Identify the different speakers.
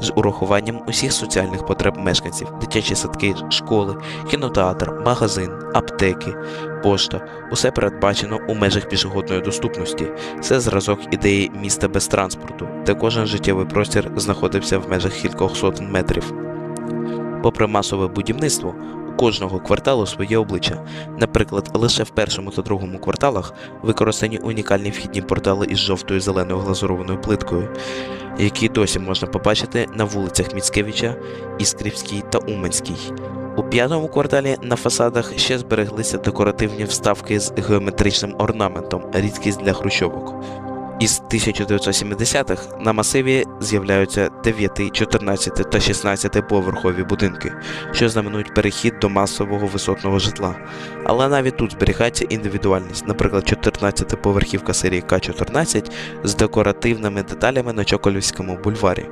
Speaker 1: з урахуванням усіх соціальних потреб мешканців, дитячі садки, школи, кінотеатр, магазин, аптеки, пошта. Усе передбачено у межах пішохідної доступності. Це зразок ідеї міста без транспорту, де кожен життєвий простір знаходився в межах кількох сотень метрів. Попри масове будівництво, кожного кварталу своє обличчя. Наприклад, лише в першому та другому кварталах використані унікальні вхідні портали із жовтою зеленою глазурованою плиткою, які досі можна побачити на вулицях Міцкевича, Іскрівській та Уманській. У п'ятому кварталі на фасадах ще збереглися декоративні вставки з геометричним орнаментом, рідкість для хрущовок. Із 1970-х на масиві з'являються 9, 14 та 16 поверхові будинки, що знаменують перехід до масового висотного житла. Але навіть тут зберігається індивідуальність, наприклад, 14-поверхівка серії К-14 з декоративними деталями на Чоколівському бульварі,